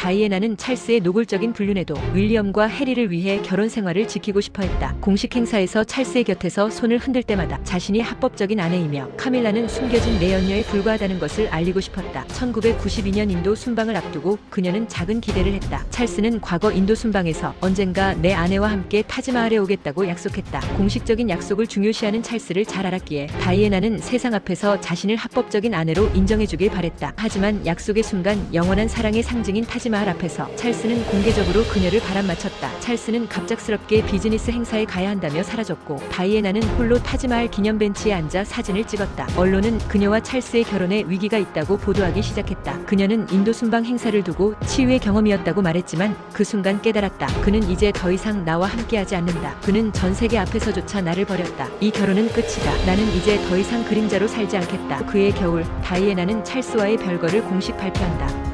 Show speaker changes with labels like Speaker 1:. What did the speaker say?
Speaker 1: 다이애나는 찰스의 노골적인 불륜에도 윌리엄과 해리를 위해 결혼 생활을 지키고 싶어 했다. 공식 행사에서 찰스의 곁에서 손을 흔들 때마다 자신이 합법적인 아내이며 카밀라는 숨겨진 내연녀에 불과하다는 것을 알리고 싶었다. 1992년 인도 순방을 앞두고 그녀는 작은 기대를 했다. 찰스는 과거 인도 순방에서 언젠가 내 아내와 함께 타지마할에 오겠다고 약속했다. 공식적인 약속을 중요시하는 찰스를 잘 알았기에 다이애나는 세상 앞에서 자신을 합법적인 아내로 인정해주길 바랬다. 하지만 약속의 순간 영원한 사랑의 상징인 타지마할 앞에서 찰스는 공개적으로 그녀를 바람맞췄다. 찰스는 갑작스럽게 비즈니스 행사에 가야 한다며 사라졌고 다이애나는 홀로 타지마할 기념 벤치에 앉아 사진을 찍었다. 언론은 그녀와 찰스의 결혼에 위기가 있다고 보도하기 시작했다. 그녀는 인도 순방 행사를 두고 치유의 경험이었다고 말했지만 그 순간 깨달았다. 그는 이제 더 이상 나와 함께하지 않는다. 그는 전 세계 앞에서조차 나를 버렸다. 이 결혼은 끝이다. 나는 이제 더 이상 그림자로 살지 않겠다. 그의 겨울 다이애나는 찰스와의 별거를 공식 발표한다.